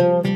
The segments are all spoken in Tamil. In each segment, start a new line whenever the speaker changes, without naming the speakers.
Hi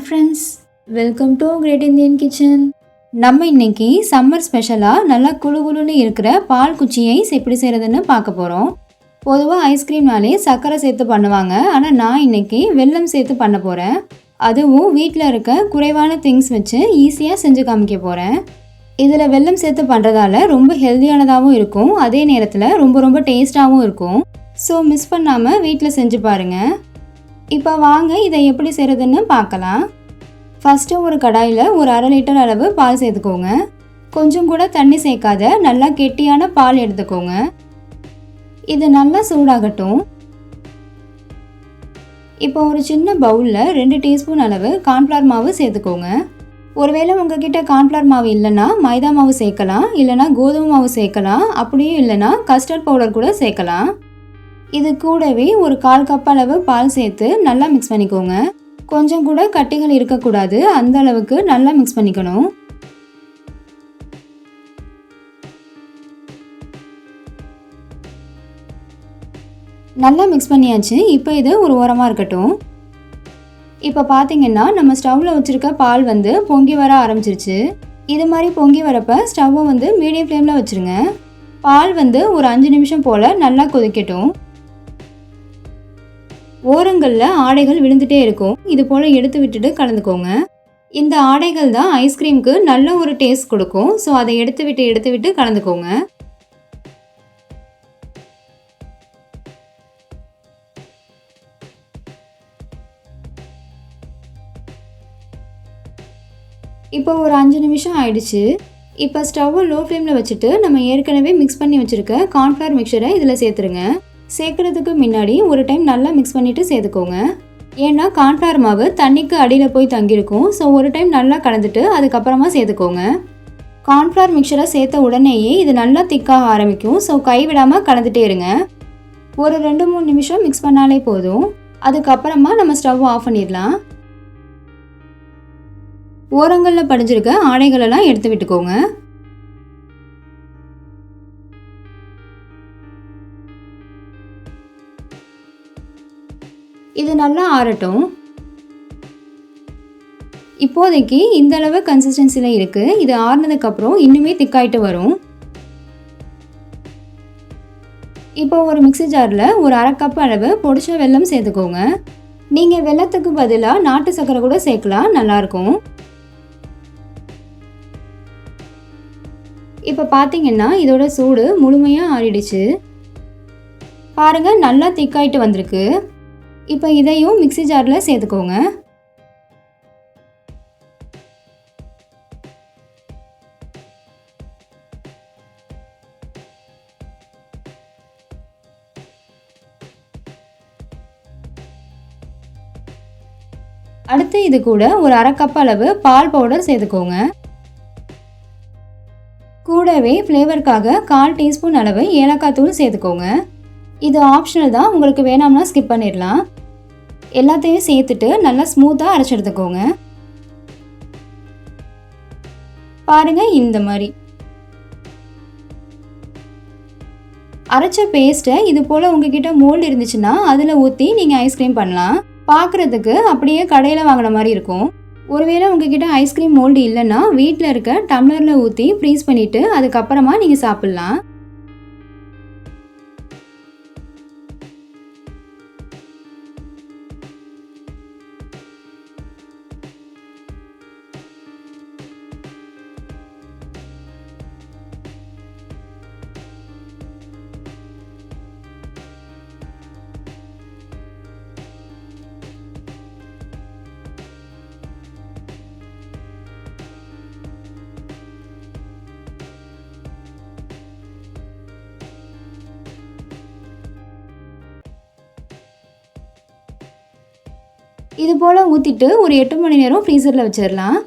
friends welcome to great Indian kitchen நம்ம இன்னைக்கு சம்மர் ஸ்பெஷலாக நல்லா குளு குளுன்னு இருக்கிற பால் குச்சியை எப்படி செய்கிறதுன்னு பார்க்க போகிறோம் பொதுவாக ஐஸ்கிரீம்னாலே சர்க்கரை சேர்த்து பண்ணுவாங்க. ஆனால் நான் இன்னைக்கு வெல்லம் சேர்த்து பண்ண போகிறேன் அதுவும் வீட்டில் இருக்க குறைவான திங்ஸ் வச்சு ஈஸியாக செஞ்சு காமிக்க போகிறேன் இதில் வெல்லம் சேர்த்து பண்ணுறதால ரொம்ப ஹெல்த்தியானதாகவும் இருக்கும். அதே நேரத்தில் ரொம்ப ரொம்ப டேஸ்ட்டாகவும் இருக்கும். ஸோ மிஸ் பண்ணாமல் வீட்டில் செஞ்சு பாருங்கள் இப்போ வாங்க இதை எப்படி செய்கிறதுன்னு பார்க்கலாம். ஃபஸ்ட்டு ஒரு கடாயில் ஒரு அரை லிட்டர் அளவு பால் சேர்த்துக்கோங்க. கொஞ்சம் கூட தண்ணி சேர்க்காத நல்லா கெட்டியான பால் எடுத்துக்கோங்க. இது நல்லா சூடாகட்டும். இப்போ ஒரு சின்ன பவுலில் ரெண்டு டீஸ்பூன் அளவு கார்ன்ஃப்ளவர் மாவு சேர்த்துக்கோங்க. ஒருவேளை உங்ககிட்ட கார்ன்ஃப்ளவர் மாவு இல்லைன்னா மைதா மாவு சேர்க்கலாம் இல்லைனா கோதுமை மாவு சேர்க்கலாம் அப்படியும் இல்லைனா கஸ்டர்ட் பவுடர் கூட சேர்க்கலாம். இது கூடவே ஒரு கால் கப் அளவு பால் சேர்த்து நல்லா மிக்ஸ் பண்ணிக்கோங்க. கொஞ்சம் கூட கட்டிகள் இருக்கக்கூடாது அந்த அளவுக்கு நல்லா மிக்ஸ் பண்ணிக்கணும். நல்லா மிக்ஸ் பண்ணியாச்சு இப்போ இது ஒரு ஓரமாக இருக்கட்டும். இப்போ பார்த்தீங்கன்னா நம்ம ஸ்டவ்வில் வச்சுருக்க பால் வந்து பொங்கி வர ஆரம்பிச்சிருச்சு. இது மாதிரி பொங்கி வரப்ப ஸ்டவ்வை வந்து மீடியம் ஃப்ளேமில் வச்சுருங்க. பால் வந்து ஒரு அஞ்சு நிமிஷம் போல் நல்லா கொதிக்கட்டும். ஓரங்களில் ஆடைகள் விழுந்துட்டே இருக்கும். இது போல் எடுத்து விட்டுட்டு கலந்துக்கோங்க. இந்த ஆடைகள் தான் ஐஸ்கிரீமுக்கு நல்ல ஒரு டேஸ்ட் கொடுக்கும். ஸோ அதை எடுத்து விட்டு எடுத்து விட்டு கலந்துக்கோங்க. இப்போ ஒரு அஞ்சு நிமிஷம் ஆயிடுச்சு. இப்போ ஸ்டவ்வை லோ ஃப்ளேமில் வச்சுட்டு நம்ம ஏற்கனவே மிக்ஸ் பண்ணி வச்சுருக்க கார்ன்ஃப்ளவர் மிக்சரை இதில் சேர்த்துருங்க. சேர்க்குறதுக்கு முன்னாடி ஒரு டைம் நல்லா மிக்ஸ் பண்ணிவிட்டு சேர்த்துக்கோங்க. ஏன்னா கார்ன்ஃப்ளவர் மாவு தண்ணிக்கு அடியில் போய் தங்கியிருக்கும். ஸோ ஒரு டைம் நல்லா கலந்துட்டு அதுக்கப்புறமா சேர்த்துக்கோங்க. கார்ன்ஃப்ளவர் மிக்சரை சேர்த்த உடனேயே இது நல்லா திக்காக ஆரம்பிக்கும். ஸோ கைவிடாமல் கலந்துட்டே இருங்க. ஒரு ரெண்டு மூணு நிமிஷம் மிக்ஸ் பண்ணாலே போதும். அதுக்கப்புறமா நம்ம ஸ்டவ் ஆஃப் பண்ணிடலாம். ஓரங்களில் படிஞ்சிருக்க ஆடைகளெல்லாம் எடுத்து விட்டுக்கோங்க. இது நல்லா ஆறட்டும். இப்போதைக்கு இந்த அளவு கன்சிஸ்டன்சியில் இருக்குது இது ஆறுனதுக்கப்புறம் இன்னுமே திக்காயிட்டு வரும். இப்போ ஒரு மிக்சி ஜாரில் ஒரு அரை கப் அளவு பொடிச்ச வெல்லம் சேர்த்துக்கோங்க. நீங்கள் வெல்லத்துக்கு பதிலாக நாட்டு சர்க்கரை கூட சேர்க்கலாம் நல்லாயிருக்கும் இப்போ பார்த்தீங்கன்னா இதோட சூடு முழுமையாக ஆறிடுச்சு. பாருங்கள் நல்லா திக்காயிட்டு வந்திருக்கு. இப்போ இதையும் மிக்சி ஜாரில் சேர்த்துக்கோங்க. அடுத்து இது கூட ஒரு அரை கப் அளவு பால் பவுடர் சேர்த்துக்கோங்க. கூடவே ஃப்ளேவருக்காக கால் டீஸ்பூன் அளவு ஏலக்காய் தூள் சேர்த்துக்கோங்க. இது ஆப்ஷனல் தான். உங்களுக்கு வேணாம்னா ஸ்கிப் பண்ணிடலாம். எல்லாத்தையும் சேர்த்துட்டு நல்லா ஸ்மூத்தாக அரைச்சி எடுத்துக்கோங்க. பாருங்க இந்த மாதிரி. அரைச்ச பேஸ்ட்டை இது போல் உங்ககிட்ட மோல்டு இருந்துச்சுன்னா அதில் ஊற்றி நீங்கள் ஐஸ்கிரீம் பண்ணலாம். பார்க்குறதுக்கு அப்படியே கடையில் வாங்கின மாதிரி இருக்கும். ஒருவேளை உங்ககிட்ட ஐஸ்கிரீம் மோல்டு இல்லைன்னா வீட்டில் இருக்க டம்ளரில் ஊற்றி ஃப்ரீஸ் பண்ணிவிட்டு அதுக்கப்புறமா நீங்கள் சாப்பிட்லாம். இது போல் ஊற்றிட்டு ஒரு எட்டு மணி நேரம் ஃப்ரீசரில் வச்சிடலாம்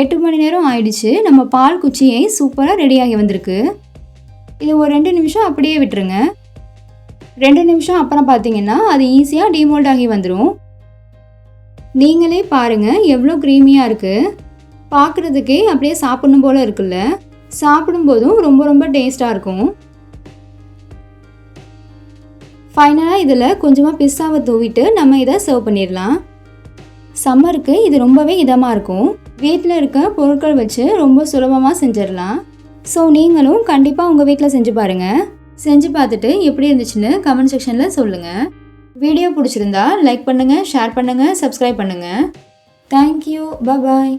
எட்டு மணி நேரம் ஆயிடுச்சு. நம்ம பால் குச்சியை சூப்பராக ரெடியாகி வந்திருக்கு. இது ஒரு ரெண்டு நிமிஷம் அப்படியே விட்டுருங்க. ரெண்டு நிமிஷம் அப்புறம் பார்த்தீங்கன்னா அது ஈஸியாக டிமோல்ட் ஆகி வந்துடும் நீங்களே பாருங்கள் எவ்வளோ க்ரீமியாக இருக்குது பார்க்குறதுக்கே அப்படியே சாப்பிடணும் போல் இருக்குல்ல. சாப்பிடும்போதும் ரொம்ப ரொம்ப டேஸ்ட்டாக இருக்கும். ஃபைனலாக இதில் கொஞ்சமாக பிஸ்ஸாவை தூவிட்டு நம்ம இதை சர்வ் பண்ணிடலாம். சம்மருக்கு இது ரொம்பவே இதமாக இருக்கும். வீட்டில் இருக்க பொருட்கள் வச்சு ரொம்ப சுலபமாக செஞ்சிடலாம். ஸோ நீங்களும் கண்டிப்பாக உங்கள் வீட்டில் செஞ்சு பாருங்கள் செஞ்சு பார்த்துட்டு எப்படி இருந்துச்சுன்னு கமெண்ட் செக்ஷனில் சொல்லுங்கள் வீடியோ பிடிச்சிருந்தா லைக் பண்ணுங்கள் ஷேர் பண்ணுங்கள் சப்ஸ்கிரைப் பண்ணுங்கள் தேங்க்யூ பாய்